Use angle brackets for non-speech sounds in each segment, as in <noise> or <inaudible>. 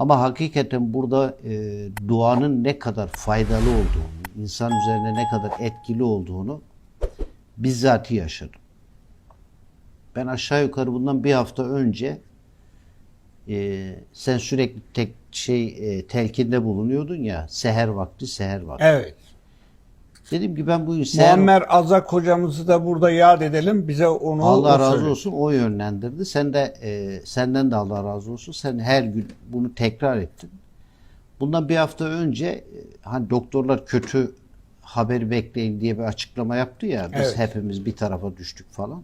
Ama hakikaten burada e, duanın ne kadar faydalı olduğunu, insan üzerine ne kadar etkili olduğunu bizzati yaşadım. Ben aşağı yukarı bundan bir hafta önce e, sen sürekli tek şey e, telkinde bulunuyordun ya seher vakti seher vakti. Evet. Dedim ki ben bugün seher Muammer Azak hocamızı da burada yad edelim. Bize onu Allah razı olsun o yönlendirdi. Sen de e, senden de Allah razı olsun. Sen her gün bunu tekrar ettin. Bundan bir hafta önce e, hani doktorlar kötü haberi bekleyin diye bir açıklama yaptı ya. Biz Evet. hepimiz bir tarafa düştük falan.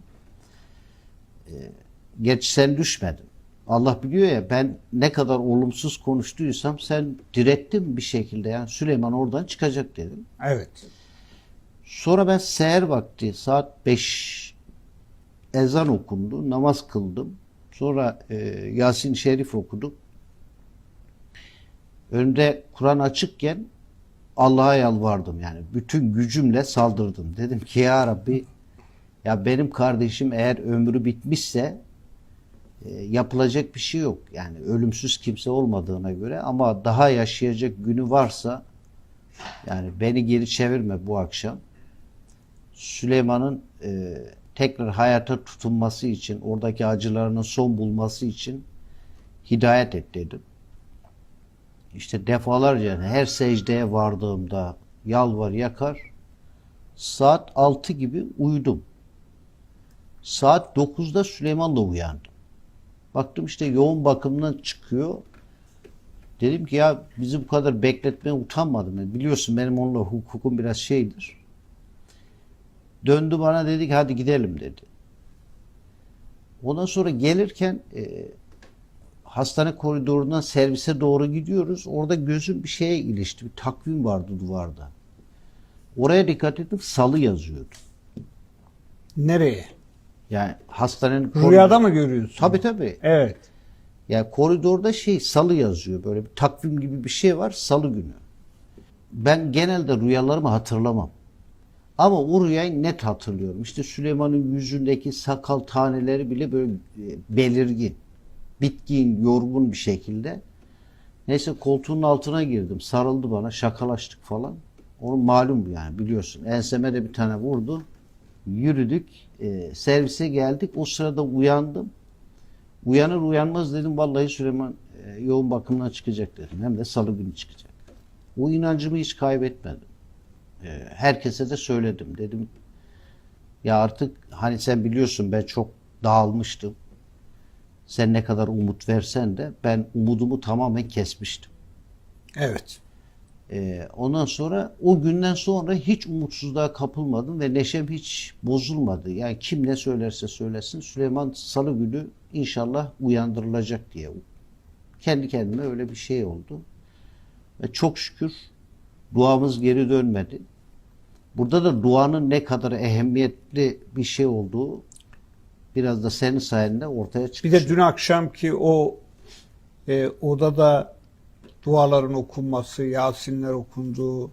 E, gerçi sen düşmedin. Allah biliyor ya ben ne kadar olumsuz konuştuysam sen direttin bir şekilde yani Süleyman oradan çıkacak dedim. Evet. Sonra ben seher vakti saat 5 ezan okundu. Namaz kıldım. Sonra e, Yasin Şerif okudum. Önümde Kur'an açıkken Allah'a yalvardım yani. Bütün gücümle saldırdım. Dedim ki ya Rabbi ya benim kardeşim eğer ömrü bitmişse e, yapılacak bir şey yok. Yani ölümsüz kimse olmadığına göre ama daha yaşayacak günü varsa yani beni geri çevirme bu akşam. Süleyman'ın e, tekrar hayata tutunması için, oradaki acılarının son bulması için hidayet et dedim. İşte defalarca her secdeye vardığımda yalvar yakar saat 6 gibi uyudum. Saat 9'da Süleyman'la uyandım. Baktım işte yoğun bakımdan çıkıyor. Dedim ki ya bizi bu kadar bekletmeye utanmadım. Yani biliyorsun benim onunla hukukum biraz şeydir. Döndü bana dedi ki hadi gidelim dedi. Ondan sonra gelirken e, hastane koridorundan servise doğru gidiyoruz. Orada gözüm bir şeye ilişti. Bir takvim vardı duvarda. Oraya dikkat ettim salı yazıyordu. Nereye? Yani hastanenin Rüyada mı görüyorsun? Tabii tabii. Evet. Yani koridorda şey salı yazıyor. Böyle bir takvim gibi bir şey var salı günü. Ben genelde rüyalarımı hatırlamam. Ama o rüyayı net hatırlıyorum. İşte Süleyman'ın yüzündeki sakal taneleri bile böyle e, belirgin. Bitkin, yorgun bir şekilde. Neyse koltuğun altına girdim. Sarıldı bana. Şakalaştık falan. Onun malum yani biliyorsun. Enseme de bir tane vurdu. Yürüdük. e, servise geldik. O sırada uyandım. Uyanır uyanmaz dedim vallahi Süleyman e, yoğun bakımdan çıkacak dedim. Hem de salı günü çıkacak. O inancımı hiç kaybetmedim. E, herkese de söyledim. Dedim ya artık hani sen biliyorsun ben çok dağılmıştım. Sen ne kadar umut versen de ben umudumu tamamen kesmiştim. Evet. Ee, ondan sonra o günden sonra hiç umutsuzluğa kapılmadım ve neşem hiç bozulmadı. Yani kim ne söylerse söylesin Süleyman Salı günü inşallah uyandırılacak diye. Kendi kendime öyle bir şey oldu. Ve çok şükür duamız geri dönmedi. Burada da duanın ne kadar ehemmiyetli bir şey olduğu biraz da senin sayende ortaya çıktı. Bir de dün akşamki o e, odada duaların okunması, Yasinler okunduğu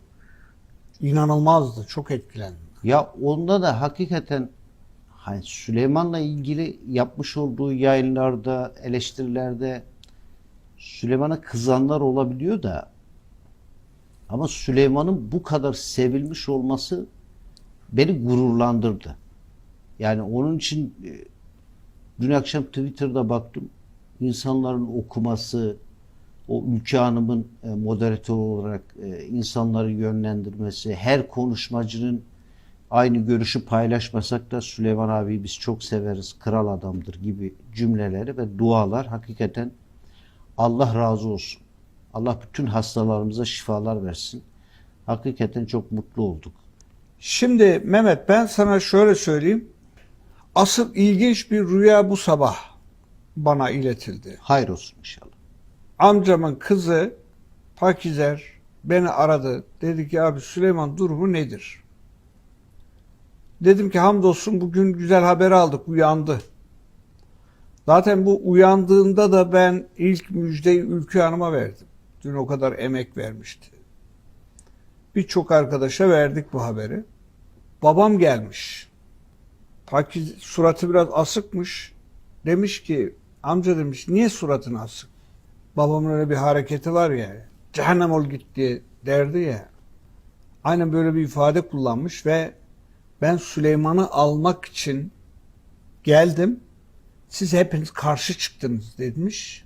inanılmazdı. Çok etkilendim. Ya onda da hakikaten hani Süleyman'la ilgili yapmış olduğu yayınlarda, eleştirilerde Süleyman'a kızanlar olabiliyor da ama Süleyman'ın bu kadar sevilmiş olması beni gururlandırdı. Yani onun için e, dün akşam Twitter'da baktım. insanların okuması, o Ülke Hanım'ın e, moderatör olarak e, insanları yönlendirmesi, her konuşmacının aynı görüşü paylaşmasak da Süleyman abi biz çok severiz, kral adamdır gibi cümleleri ve dualar hakikaten Allah razı olsun. Allah bütün hastalarımıza şifalar versin. Hakikaten çok mutlu olduk. Şimdi Mehmet ben sana şöyle söyleyeyim. Asıl ilginç bir rüya bu sabah bana iletildi. Hayır olsun inşallah. Amcamın kızı Pakizer beni aradı. Dedi ki abi Süleyman durumu nedir? Dedim ki hamdolsun bugün güzel haber aldık uyandı. Zaten bu uyandığında da ben ilk müjdeyi Ülkü Hanım'a verdim. Dün o kadar emek vermişti. Birçok arkadaşa verdik bu haberi. Babam gelmiş. Pakiz suratı biraz asıkmış. Demiş ki amca demiş niye suratın asık? Babamın öyle bir hareketi var ya. Cehennem ol git diye derdi ya. Aynen böyle bir ifade kullanmış ve ben Süleyman'ı almak için geldim. Siz hepiniz karşı çıktınız demiş.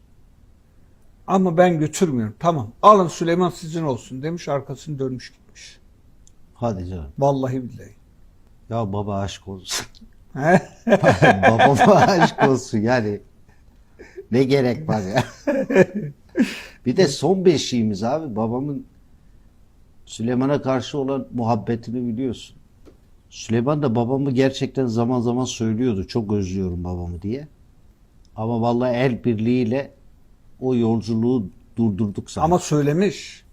Ama ben götürmüyorum. Tamam alın Süleyman sizin olsun demiş. Arkasını dönmüş gitmiş. Hadi canım. Vallahi billahi. Ya baba aşk olsun. <laughs> Babama aşk olsun yani. Ne gerek var ya. <laughs> bir de son beşiğimiz abi. Babamın Süleyman'a karşı olan muhabbetini biliyorsun. Süleyman da babamı gerçekten zaman zaman söylüyordu. Çok özlüyorum babamı diye. Ama vallahi el birliğiyle o yolculuğu durdurduk zaten. Ama söylemiş.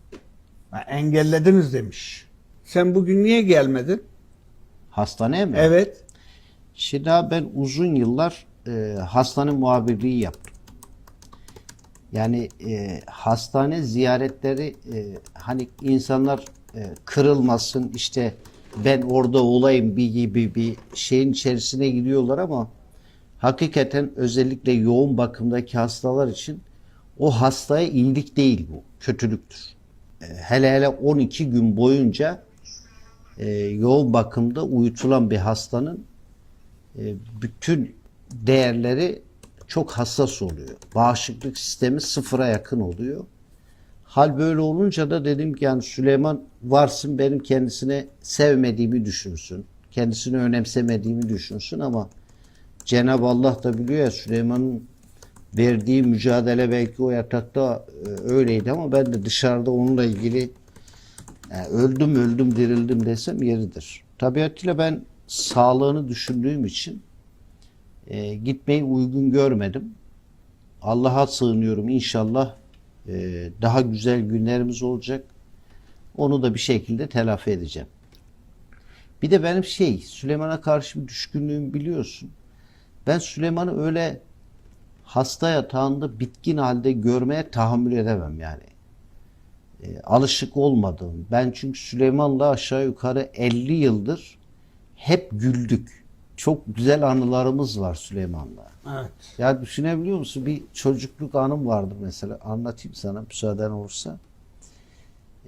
Engellediniz demiş. Sen bugün niye gelmedin? hastaneye mi? Evet. Şimdi ben uzun yıllar e, hastane muhabirliği yaptım. Yani e, hastane ziyaretleri e, hani insanlar e, kırılmasın işte ben orada olayım bir gibi bir şeyin içerisine giriyorlar ama hakikaten özellikle yoğun bakımdaki hastalar için o hastaya iyilik değil bu. Kötülüktür. E, hele hele 12 gün boyunca e, yoğun bakımda uyutulan bir hastanın e, bütün değerleri çok hassas oluyor. Bağışıklık sistemi sıfıra yakın oluyor. Hal böyle olunca da dedim ki yani Süleyman varsın benim kendisine sevmediğimi düşünsün. Kendisini önemsemediğimi düşünsün ama Cenab-ı Allah da biliyor ya Süleyman'ın verdiği mücadele belki o yatakta e, öyleydi ama ben de dışarıda onunla ilgili yani öldüm öldüm dirildim desem yeridir. Tabiatıyla ben sağlığını düşündüğüm için e, gitmeyi uygun görmedim. Allah'a sığınıyorum inşallah e, daha güzel günlerimiz olacak. Onu da bir şekilde telafi edeceğim. Bir de benim şey Süleyman'a karşı bir düşkünlüğüm biliyorsun. Ben Süleyman'ı öyle hasta yatağında bitkin halde görmeye tahammül edemem yani. E, alışık olmadığım. Ben çünkü Süleyman'la aşağı yukarı 50 yıldır hep güldük. Çok güzel anılarımız var Süleyman'la. Evet. Ya düşünebiliyor musun? Bir çocukluk anım vardı mesela. Anlatayım sana müsaaden olursa.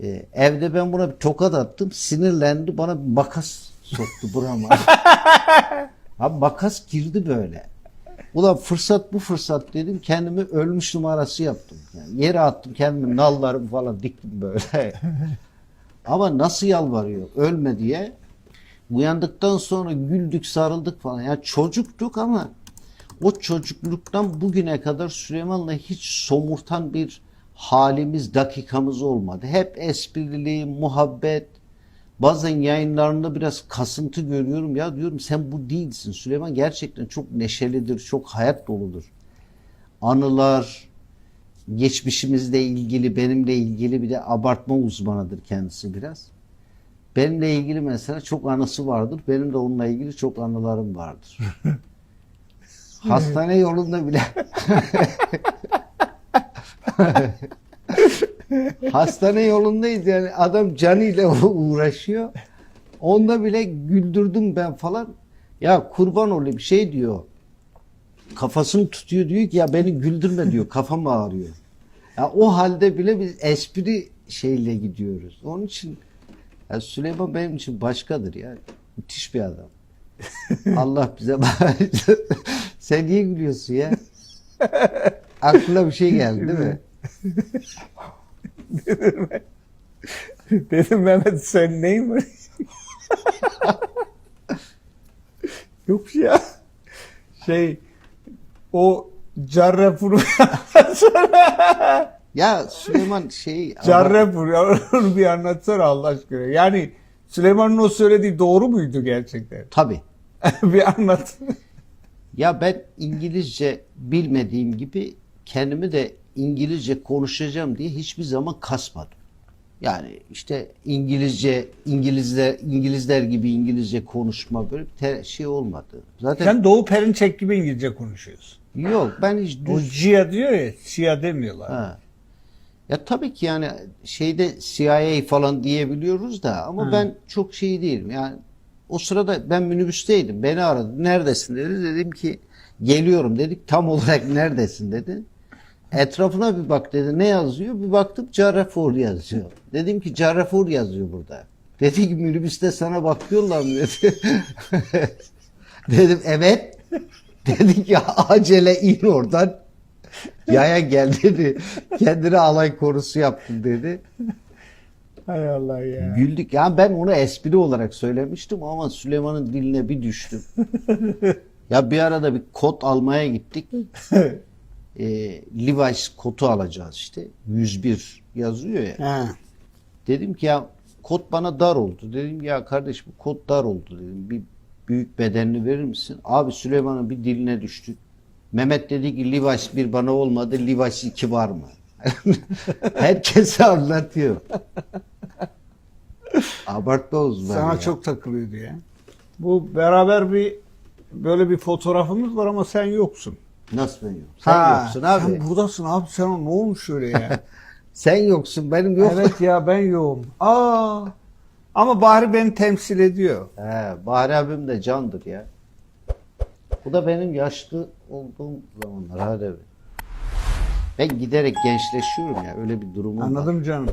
Ee, evde ben buna bir tokat attım. Sinirlendi. Bana bir makas soktu burama. <laughs> Abi makas girdi böyle. Ulan fırsat bu fırsat dedim. Kendimi ölmüş numarası yaptım. Yani yere attım kendimi nallarımı falan diktim böyle. <laughs> Ama nasıl yalvarıyor ölme diye. Uyandıktan sonra güldük sarıldık falan. Ya çocuktuk ama o çocukluktan bugüne kadar Süleyman'la hiç somurtan bir halimiz, dakikamız olmadı. Hep esprili, muhabbet. Bazen yayınlarında biraz kasıntı görüyorum. Ya diyorum sen bu değilsin. Süleyman gerçekten çok neşelidir, çok hayat doludur. Anılar, geçmişimizle ilgili, benimle ilgili bir de abartma uzmanıdır kendisi biraz. Benimle ilgili mesela çok anısı vardır. Benim de onunla ilgili çok anılarım vardır. <laughs> Hastane yolunda bile <laughs> Hastane yolundayız yani adam canıyla <laughs> uğraşıyor. Onda bile güldürdüm ben falan. Ya kurban olayım şey diyor. Kafasını tutuyor diyor ki ya beni güldürme diyor. <laughs> Kafam ağrıyor. Ya o halde bile biz espri şeyle gidiyoruz. Onun için ya Süleyman benim için başkadır ya. Müthiş bir adam. <laughs> Allah bize. Sen niye gülüyorsun ya? Aklına bir şey geldi değil mi? Dedim Mehmet sen neyin var? Yok ya. Şey o Carrefour'u Ya Süleyman şey Carrefour ya onu bir anlatsana Allah aşkına. Yani Süleyman'ın o söylediği doğru muydu gerçekten? tabii. <laughs> bir anlat. Ya ben İngilizce bilmediğim gibi kendimi de İngilizce konuşacağım diye hiçbir zaman kasmadım. Yani işte İngilizce İngilizler İngilizler gibi İngilizce konuşma böyle bir şey olmadı. Zaten Sen Doğu Perinçek gibi İngilizce konuşuyorsun. yok ben hiç O düz Cia diyor ya, Cia demiyorlar. Ha. Ya tabii ki yani şeyde CIA falan diyebiliyoruz da ama ben çok şey değilim. Yani o sırada ben minibüsteydim. Beni aradı. Neredesin dedi. Dedim ki geliyorum dedik. Tam olarak neredesin dedi. Etrafına bir bak dedi. Ne yazıyor? Bir baktım Carrefour yazıyor. Dedim ki Carrefour yazıyor burada. Dedi ki minibüste sana bakıyorlar mı dedi. <laughs> Dedim evet. <laughs> Dedi ki acele in oradan. <laughs> Yaya gel dedi. Kendine alay korusu yaptın dedi. Hay Allah ya. Güldük. Yani ben onu espri olarak söylemiştim ama Süleyman'ın diline bir düştüm. ya bir arada bir kot almaya gittik. Ee, Levi's kotu alacağız işte. 101 yazıyor ya. Ha. Dedim ki ya kot bana dar oldu. Dedim ya kardeş bu kot dar oldu dedim. Bir büyük bedenini verir misin? Abi Süleyman'ın bir diline düştü. Mehmet dedi ki Levi's bir bana olmadı. Levi's 2 var mı? <laughs> Herkese anlatıyor. Abartma uzman Sana ya. çok takılıyordu ya. Bu beraber bir böyle bir fotoğrafımız var ama sen yoksun. Nasıl ben yok? Sen yoksun abi. Sen, Sen buradasın abi. Sen ne olmuş öyle ya? <laughs> yoksun benim yok. evet ya ben yoğum. Aa. Ama Bahri beni temsil ediyor. He, Bahri abim de candır ya. Bu da benim yaşlı olduğum zamanlar hadi be. Ben giderek gençleşiyorum ya öyle bir durumum var. Anladım canım.